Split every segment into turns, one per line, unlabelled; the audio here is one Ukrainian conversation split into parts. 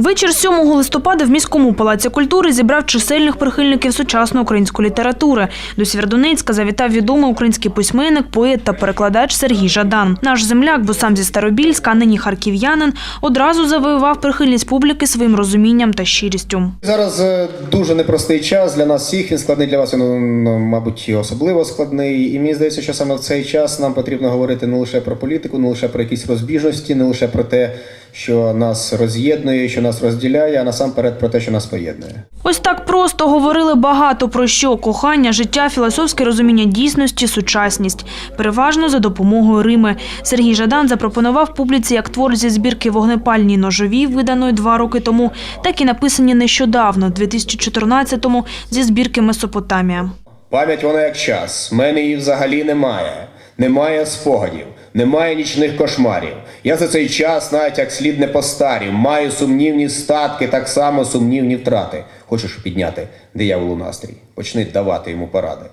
Вечір 7 листопада в міському палаці культури зібрав чисельних прихильників сучасної української літератури. До Сєвєродонецька завітав відомий український письменник, поет та перекладач Сергій Жадан. Наш земляк, бо сам зі Старобільська, а нині харків'янин, одразу завоював прихильність публіки своїм розумінням та щирістю.
Зараз е, дуже непростий час для нас всіх. Він складний для вас, він, ну, мабуть, особливо складний. І мені здається, що саме в цей час нам потрібно говорити не лише про політику, не лише про якісь розбіжності, не лише про те, що нас роз'єднує, що нас розділяє, а насамперед про те, що нас поєднує.
Ось так просто говорили багато про що – кохання, життя, філософське розуміння дійсності, сучасність. Переважно за допомогою Рими. Сергій Жадан запропонував публіці як твор зі збірки «Вогнепальні ножові», виданої два роки тому, так і написані нещодавно, 2014-му, зі збірки «Месопотамія».
Пам'ять вона як час. В мене її взагалі немає. Немає спогадів, немає нічних кошмарів. Я за цей час, навіть як слід не постарів, маю сумнівні статки, так само сумнівні втрати. Хочеш підняти дияволу настрій, почни давати йому поради.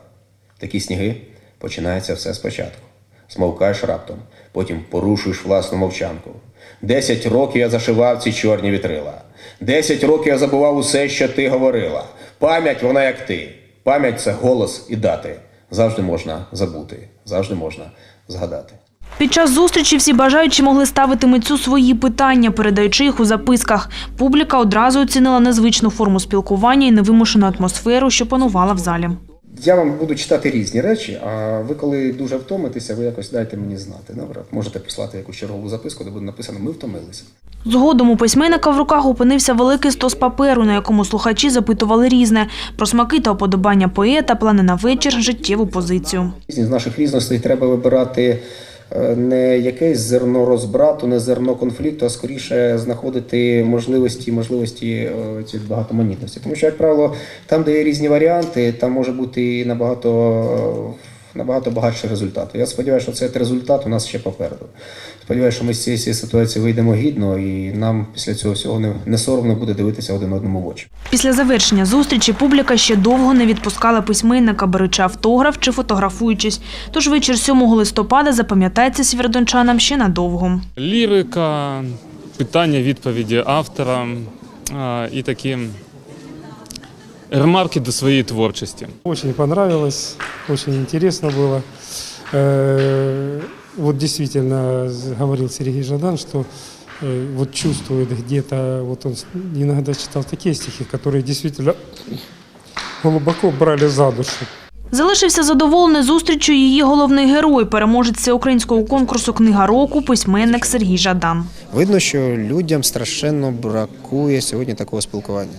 Такі сніги починається все спочатку. Смовкаєш раптом, потім порушуєш власну мовчанку. Десять років я зашивав ці чорні вітрила. Десять років я забував усе, що ти говорила. Пам'ять вона як ти. Пам'ять це голос і дати. Завжди можна забути, завжди можна згадати.
Під час зустрічі всі бажаючі могли ставити митцю свої питання, передаючи їх у записках. Публіка одразу оцінила незвичну форму спілкування і невимушену атмосферу, що панувала в залі.
Я вам буду читати різні речі, а ви, коли дуже втомитеся, ви якось дайте мені знати. Добре, можете послати якусь чергову записку, де буде написано Ми втомилися.
Згодом у письменника в руках опинився великий стос паперу, на якому слухачі запитували різне – про смаки та уподобання поета, плани на вечір, життєву позицію.
З наших різностей треба вибирати не якесь зерно розбрату, не зерно конфлікту, а скоріше знаходити можливості, можливості е, ці багатоманітності. Тому що, як правило, там, де є різні варіанти, там може бути набагато. е, Набагато багатший результат. Я сподіваюся, що цей результат у нас ще попереду. Сподіваюся, що ми з цієї ситуації вийдемо гідно, і нам після цього всього не, не соромно буде дивитися один одному в очі.
Після завершення зустрічі публіка ще довго не відпускала письменника, беручи автограф чи фотографуючись. Тож вечір 7 листопада запам'ятається сєвєродончанам ще надовго.
Лірика, питання, відповіді автора а, і такі ремарки до своєї творчості.
Очень понравилось, очень интересно было Э, Вот действительно з- говорил Сергей Жадан, что э, вот чувствует где-то, вот он с- иногда читал такие стихи, которые действительно глубоко брали за душу.
Залишився задоволений зустрічю її головний герой, переможець всеукраїнського конкурсу «Книга року» письменник Сергій Жадан.
Видно, що людям страшенно бракує сьогодні такого спілкування,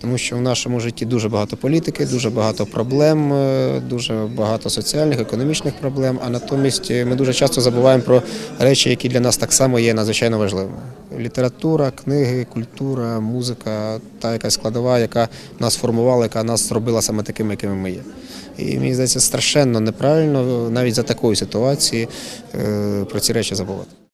тому що в нашому житті дуже багато політики, дуже багато проблем, е, дуже багато соціальних, економічних проблем. А натомість е, ми дуже часто забуваємо про речі, які для нас так само є надзвичайно важливими. Література, книги, культура, музика, та якась складова, яка нас формувала, яка нас зробила саме такими, якими ми є. І мені здається, страшенно неправильно навіть за такої ситуації е, про ці речі забувати.